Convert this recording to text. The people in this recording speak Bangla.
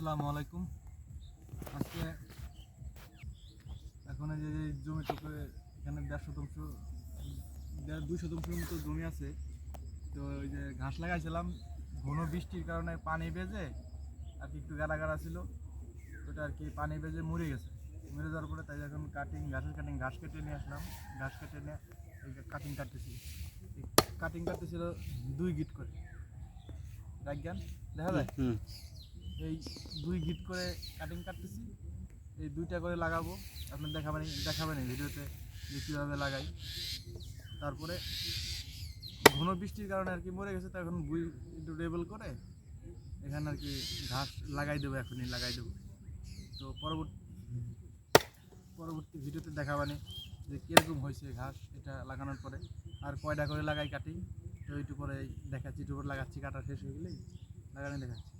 আসসালামু আলাইকুম। আজকে এখন যে এই জমিটুকু এখানে দেড় শতাংশ, দেড় দুই শতাংশের মতো জমি আছে। তো ওই যে ঘাস লাগাইছিলাম, ঘন বৃষ্টির কারণে পানি বেজে আর কি একটু গাড়া গাড়া ছিল। ওটা আর কি পানি বেজে মরে গেছে। মরে যাওয়ার পরে তাই এখন কাটিং ঘাসের কাটিং ঘাস কেটে নিয়ে আসলাম। ঘাস কেটে নিয়ে কাটিং কাটতেছি। কাটিং কাটতেছিল দুই গিট করে। রাখজ্ঞান দেখা যায়? এই দুই গিট করে কাটিং কাটতেছি। এই দুইটা করে লাগাবো। আপনি দেখাবেন দেখাবেন এই ভিডিওতে যে কীভাবে লাগাই। তারপরে ঘন বৃষ্টির কারণে আর কি মরে গেছে, তো এখন বুই একটু লেবেল করে এখানে আর কি ঘাস লাগাই দেবো, এখনই লাগাই দেবো। তো পরবর্তী পরবর্তী ভিডিওতে দেখাবানে যে কীরকম হয়েছে ঘাস এটা লাগানোর পরে। আর কয়টা করে লাগাই কাটিং তো এইটু পরে দেখাচ্ছি একটু করে লাগাচ্ছি, কাটা শেষ হয়ে গেলেই লাগানো দেখাচ্ছি।